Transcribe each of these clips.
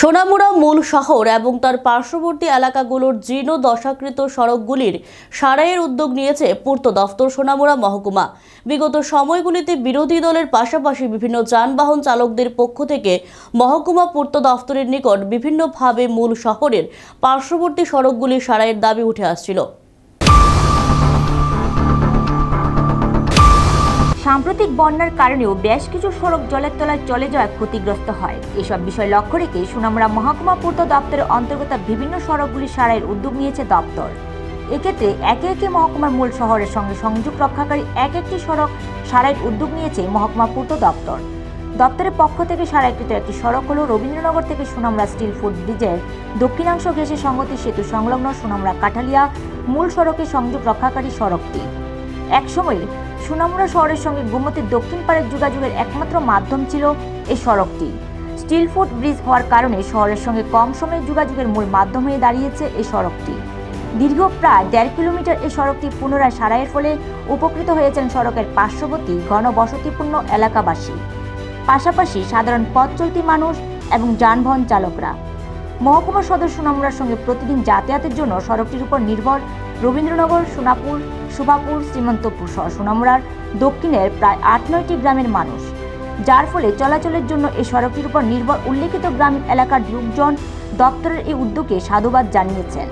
সোনামুড়া মূল শহর এবং তার পার্শ্ববর্তী এলাকাগুলোর জীর্ণ দশাকৃত সড়কগুলির সারাইয়ের উদ্যোগ নিয়েছে পূর্ত দফতর সোনামুড়া মহকুমা। বিগত সময়গুলিতে বিরোধী দলের পাশাপাশি বিভিন্ন যানবাহন চালকদের পক্ষ থেকে মহকুমা পূর্ত দফতরের নিকট বিভিন্নভাবে মূল শহরের পার্শ্ববর্তী সড়কগুলি সারাইয়ের দাবি উঠে আসছিল। সাম্প্রতিক বন্যার কারণেও বেশ কিছু সড়ক জলের তলায় চলে যাওয়ায় ক্ষতিগ্রস্ত হয়। এসব বিষয় লক্ষ্য রেখে সুনামরা মহকুমা পূর্ত দপ্তরের অন্তর্গত বিভিন্ন সড়কগুলি সারাইয়ের উদ্যোগ নিয়েছে দপ্তর। এক্ষেত্রে একে একে মহকুমার মূল শহরের সঙ্গে সংযোগ রক্ষাকারী এক একটি সড়ক সারাইয়ের উদ্যোগ নিয়েছে মহকুমা পূর্ত দপ্তর। দপ্তরের পক্ষ থেকে সারাইকৃত একটি সড়ক হল রবীন্দ্রনগর থেকে সুনামরা স্টিল ফুড ব্রিজের দক্ষিণাংশ ঘেঁষে সংগতি সেতু সংলগ্ন সুনামরা কাঠালিয়া মূল সড়কে সংযোগ রক্ষাকারী সড়কটি। একসময় সুনামুড়া শহরের সঙ্গে গোমতীর দক্ষিণ পাড়ের যোগাযোগের একমাত্র মাধ্যম ছিল এই সড়কটি। স্টিল ফুট ব্রিজ হওয়ার কারণে শহরের সঙ্গে কম সময়ে যোগাযোগের মূল মাধ্যম হয়ে দাঁড়িয়েছে এই সড়কটি। দীর্ঘ প্রায় দেড় কিলোমিটার এই সড়কটি পুনরায় সারাইয়ের ফলে উপকৃত হয়েছেন সড়কের পার্শ্ববর্তী ঘনবসতিপূর্ণ এলাকাবাসী। পাশাপাশি সাধারণ পথ চলতি মানুষ এবং যানবাহন চালকরা। মহকুমা সদর সুনামুড়ার সঙ্গে প্রতিদিন যাতায়াতের জন্য সড়কটির উপর নির্ভর রবীন্দ্রনগর, সোনাপুর শোভাপুর শ্রীমন্তপুর সহ সোনামুড়ার দক্ষিণের প্রায় আট নয়টি গ্রামের মানুষ। যার ফলে চলাচলের জন্য এই সড়কটির উপর নির্ভর উল্লেখিত গ্রামীণ এলাকার লোকজন দপ্তরের এই উদ্যোগে সাধুবাদ জানিয়েছেন।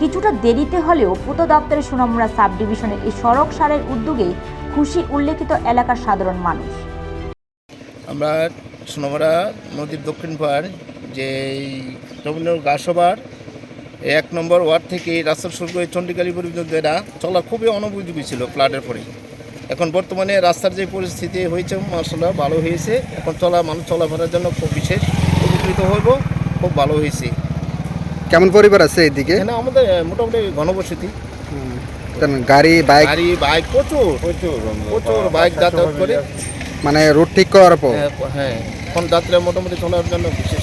কিছুটা দেরিতে হলেও পূর্ত দপ্তরের সোনামুড়া সাব ডিভিশনের এই সড়ক সারের উদ্যোগে খুশি উল্লেখিত এলাকার সাধারণ মানুষ। আমরা সোনামরা নদীর দক্ষিণ পাড় যে এই রবীন্দ্র গাছসভার এক নম্বর ওয়ার্ড থেকে রাস্তা শুরু করে চণ্ডীকালী পর্যন্ত এরা চলা খুবই অনুপযোগী ছিল ফ্লাডের পরে এখন বর্তমানে রাস্তার যে পরিস্থিতি হয়েছে মার্শাল্লাহ ভালো হয়েছে। এখন চলা মানুষ চলাফেরার জন্য খুব বিশেষ উপকৃত হইব খুব ভালো হয়েছে। কেমন পরিবার আছে এইদিকে এখানে আমাদের মোটামুটি ঘনবসতি। গাড়ি বাইক? গাড়ি বাইক প্রচুর। প্রচুর প্রচুর বাইক যাতায়াত করে। মানে রুট ঠিক করার পর? হ্যাঁ, হ্যাঁ। এখন যাত্রা মোটামুটি চলার জন্য বিশেষ